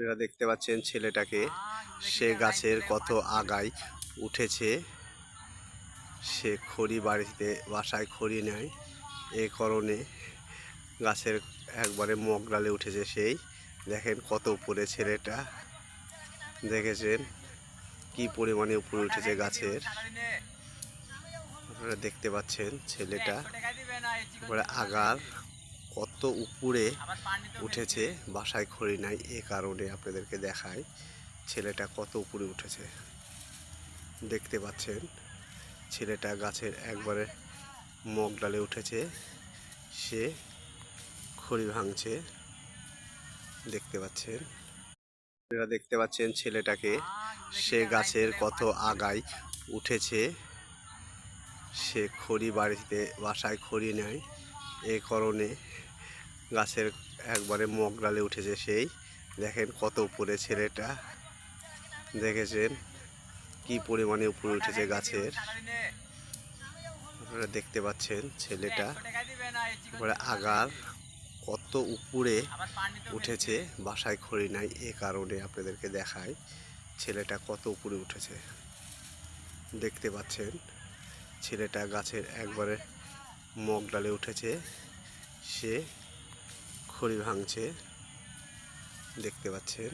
আপনারা দেখতে পাচ্ছেন ছেলেটাকে। সে গাছের কত আগায় উঠেছে। সে খড়ি বাড়িতে, বাসায় খড়ি নেয়। এই কারণে গাছের একবারে মগডালে উঠেছে সেই। দেখেন কত উপরে ছেলেটা। দেখেছেন কি পরিমাণে উপরে উঠেছে গাছের। আপনারা দেখতে পাচ্ছেন ছেলেটা। আগার কত উপরে উঠেছে, বাসায় খড়ি নাই, এ কারণে আপনাদেরকে দেখায় ছেলেটা কত উপরে উঠেছে। দেখতে পাচ্ছেন, ছেলেটা গাছের একবারে মগ ডালে উঠেছে, সে খড়ি ভাঙছে। দেখতে পাচ্ছেন, আপনারা দেখতে পাচ্ছেন ছেলেটাকে, সে গাছের কত আগায় উঠেছে। সে খড়ি বাড়িতে, বাসায় খড়ি নেয় এ কারণে গাছের একবারে মগডালে উঠেছে সেই। দেখেন কত উপরে ছেলেটা। দেখেছেন কি পরিমাণে উপরে উঠেছে গাছের। আপনারা দেখতে পাচ্ছেন ছেলেটা। আগার কত উপরে উঠেছে, বাসায় খড়ি নাই, এ কারণে আপনাদেরকে দেখায় ছেলেটা কত উপরে উঠেছে। দেখতে পাচ্ছেন ছেলেটা গাছের একবারে মগ ডালে উঠেছে। সে খড়ি ভাঙছে দেখতে পাচ্ছেন।